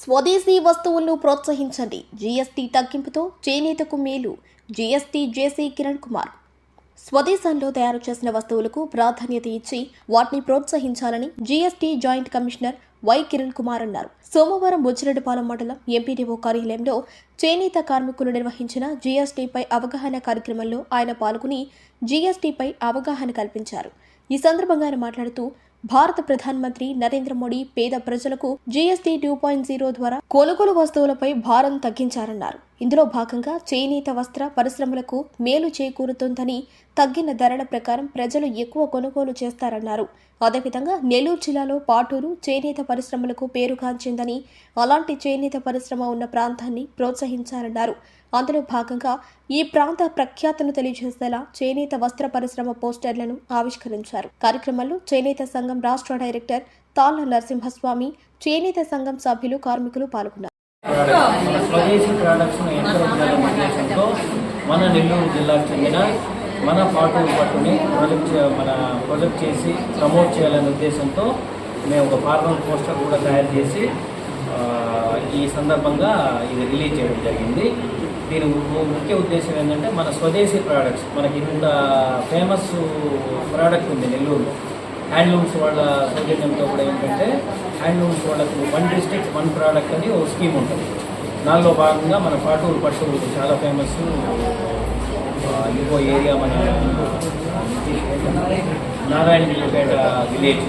స్వదేశీ వస్తువులను ప్రోత్సహించండి. జీఎస్టీ తగ్గింపుతో చేనేతకు మేలు. GST JC Kiran Kumar. స్వదేశంలో తయారు చేసిన వస్తువులకు ప్రాధాన్యత ఇచ్చి వాటిని ప్రోత్సహించాలని GST joint commissioner Y Kiran Kumar అన్నారు. సోమవారం బుచ్చిరెడ్డిపాలెం మండలం ఎంపీడీఓ కార్యాలయంలో చేనేత కార్మికులు నిర్వహించిన జీఎస్టీపై అవగాహన కార్యక్రమంలో ఆయన పాల్గొని జీఎస్టీపై అవగాహన కల్పించారు. ఈ సందర్భంగా ఆయన మాట్లాడుతూ భారత ప్రధానమంత్రి నరేంద్ర మోడీ పేద ప్రజలకు జీఎస్టీ టూ పాయింట్ జీరో ద్వారా కొనుగోలు వస్తువులపై భారం తగ్గించారన్నారు. ఇందులో భాగంగా చేనేత వస్త్ర పరిశ్రమలకు మేలు చేకూరుతుందని తగ్గిన ధరల ప్రకారం ప్రజలు ఎక్కువ కొనుగోలు చేస్తారన్నారు. అదేవిధంగా నెల్లూరు జిల్లాలో పాటూరు చేనేత పరిశ్రమలకు పేరుగాంచిందని అలాంటి చేనేత పరిశ్రమ ఉన్న ప్రాంతాన్ని ప్రోత్సహించారన్నారు. అందులో భాగంగా ఈ ప్రాంత ప్రఖ్యాతను తెలియజేసేలా చేనేత వస్త్ర పరిశ్రమ పోస్టర్లను ఆవిష్కరించారు. కార్యక్రమంలో చేనేత సంఘం రాష్ట్ర డైరెక్టర్ తాళ్ళ నరసింహస్వామి చేనేత సంఘం సభ్యులు కార్మికులు పాల్గొన్నారు. స్వదేశీ ప్రోడక్ట్స్ను ఎంకరేజ్ చేయాలనే ఉద్దేశంతో మన నెల్లూరు జిల్లాకు చెందిన మన పాటు పట్టుని ప్రొజెక్ట్ మన ప్రొజెక్ట్ చేసి ప్రమోట్ చేయాలనే ఉద్దేశంతో మేము ఒక ఫార్మల్ పోస్టర్ కూడా తయారు చేసి ఈ సందర్భంగా ఇది రిలీజ్ చేయడం జరిగింది. దీని ముఖ్య ఉద్దేశం ఏంటంటే మన స్వదేశీ ప్రోడక్ట్స్ మనకి ఇంత ఫేమస్ ప్రోడక్ట్ ఉంది నెల్లూరులో. హ్యాండ్లూమ్స్ వాళ్ళ సౌజన్యంతో కూడా ఏంటంటే హ్యాండ్లూమ్స్ వాళ్ళకు వన్ డిస్ట్రిక్ట్ వన్ ప్రోడక్ట్ అని ఒక స్కీమ్ ఉంటుంది. దానిలో భాగంగా మన పాటూరు పట్టు చాలా ఫేమస్ ఇంకో ఏరియా మన నారాయణగిరిపేట విలేజ్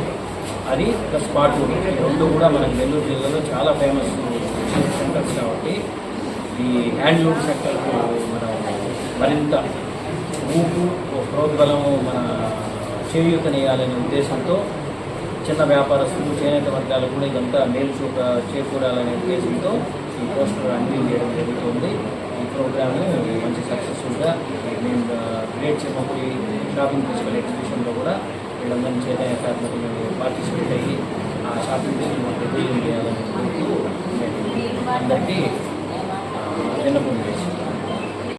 అది ప్లస్ పాటూరు రెండు కూడా మన నెల్లూరు జిల్లాలో చాలా ఫేమస్ సెంటర్స్ కాబట్టి ఈ హ్యాండ్లూమ్ సెక్టర్కు మనం మరింత ఊపు ప్రోద్బలము మన చేయూతనియాలనే ఉద్దేశంతో చిన్న వ్యాపారస్తులు చేనేత వర్గాలకు కూడా ఇదంతా మేలు చూప చేకూరాలనే ఉద్దేశంతో ఈ పోస్టర్ అన్వీల్ చేయడం జరుగుతుంది. ఈ ప్రోగ్రామ్ని మంచి సక్సెస్ఫుల్గా మేము గ్రేట్ చెప్పి షాపింగ్ ఫెస్టివల్ ఎగ్జిబిషన్లో కూడా వీళ్ళందరినీ చేనేత కార్మికులు పార్టిసిపేట్ అయ్యి ఆ షాపింగ్ ఫెస్టివల్ రివ్యూ చేయాలని కోరుతూ అందరికీ